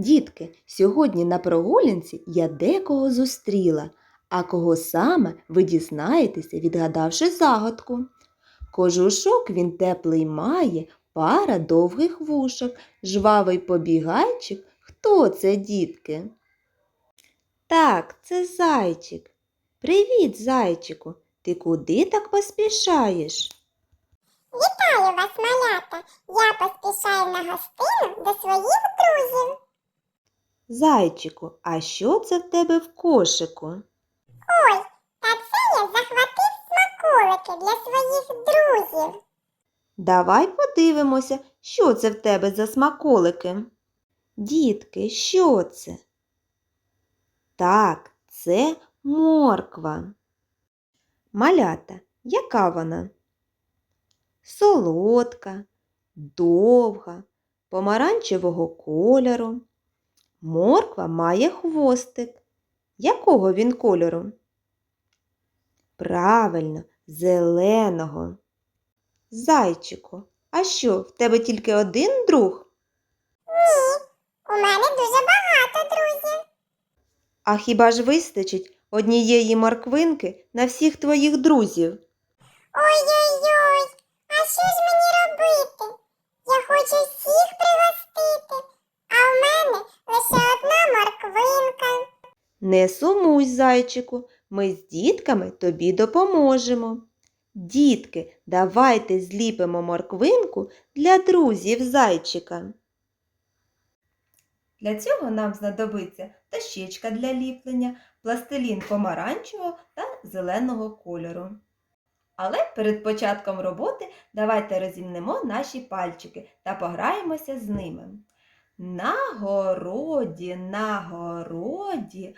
Дітки, сьогодні на прогулянці я декого зустріла, а кого саме ви дізнаєтеся, відгадавши загадку. Кожушок він теплий має, пара довгих вушок, жвавий побігайчик. Хто це, дітки? Так, це зайчик. Привіт, зайчику. Ти куди так поспішаєш? Вітаю вас, малята! Я поспішаю на гостину до своїх друзів. Зайчику, а що це в тебе в кошику? Ой, та це я захватив смаколики для своїх друзів. Давай подивимося, що це в тебе за смаколики. Дітки, що це? Так, це морква. Малята, яка вона? Солодка, довга, помаранчевого кольору. Морква має хвостик. Якого він кольору? Правильно, зеленого. Зайчику, а що, в тебе тільки один друг? Ні, у мене дуже багато друзів. А хіба ж вистачить однієї морквинки на всіх твоїх друзів? Ой-ой-ой, а що ж мені робити? Я хочу всіх пригостити, в мене лише одна морквинка. Не сумуй, зайчику, ми з дітками тобі допоможемо. Дітки, давайте зліпимо морквинку для друзів зайчика. Для цього нам знадобиться дощечка для ліплення, пластилін помаранчевого та зеленого кольору. Але перед початком роботи давайте розімнемо наші пальчики та пограємося з ними. На городі, на городі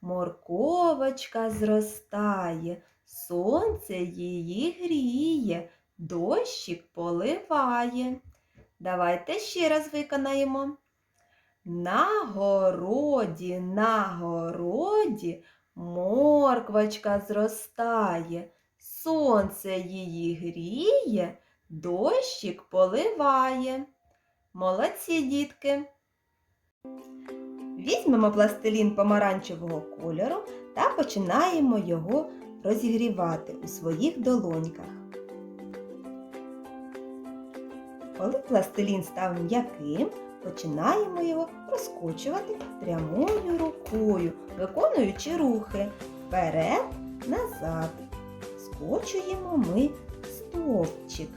морковочка зростає, сонце її гріє, дощик поливає. Давайте ще раз виконаємо. На городі, на городі морквочка зростає, сонце її гріє, дощик поливає. Молодці, дітки! Візьмемо пластилін помаранчевого кольору та починаємо його розігрівати у своїх долоньках. Коли пластилін став м'яким, починаємо його розкочувати прямою рукою, виконуючи рухи вперед, назад. Скочуємо ми стовпчик.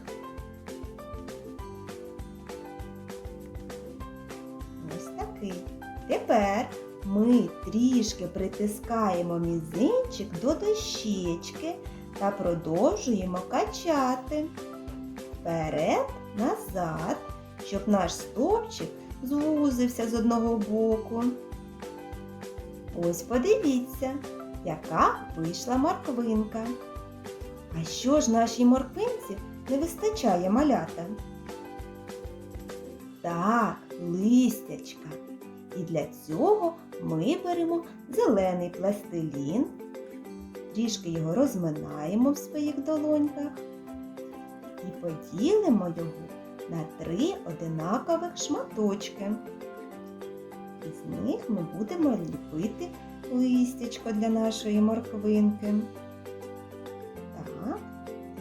Ми трішки притискаємо мізинчик до дощечки та продовжуємо качати вперед, назад, щоб наш стовпчик звузився з одного боку. Ось подивіться, яка вийшла морквинка. А що ж нашій морквинці не вистачає малята? Так, листячка. І для цього ми беремо зелений пластилін, трішки його розминаємо в своїх долоньках і поділимо його на три одинакових шматочки. І з них ми будемо ліпити листячко для нашої морквинки. Так,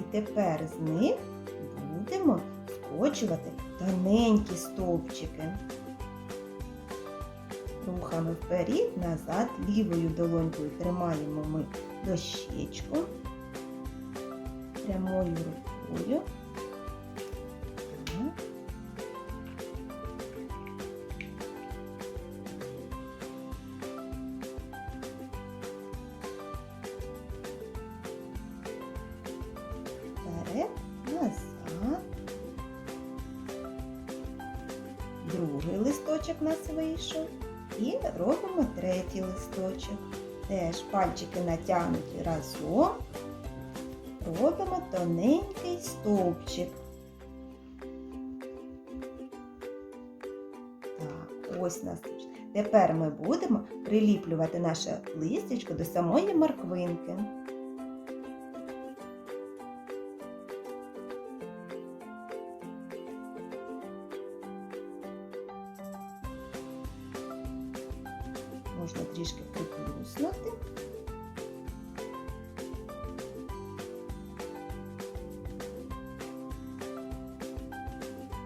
і тепер з них будемо скочувати тоненькі стовпчики. Рухами вперед, назад, лівою долонькою тримаємо ми дощечку прямою рукою. Вперед, назад. Другий листочок нас вийшов. І робимо третій листочок. Теж пальчики натягнуті разом. Робимо тоненький стовпчик. Так, ось нас. Тепер ми будемо приліплювати наше листячко до самої морквинки. Можна трішки приплюснути.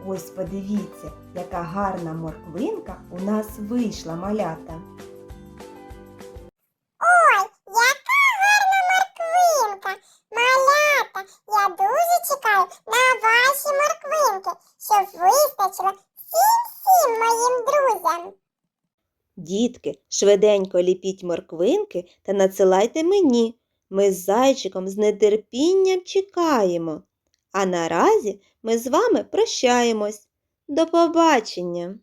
Ось подивіться, яка гарна морквинка у нас вийшла малята. Ой, яка гарна морквинка! Малята, я дуже чекаю на ваші морквинки, щоб вистачило Дітки, швиденько ліпіть морквинки та надсилайте мені. Ми з зайчиком з нетерпінням чекаємо. А наразі ми з вами прощаємось. До побачення!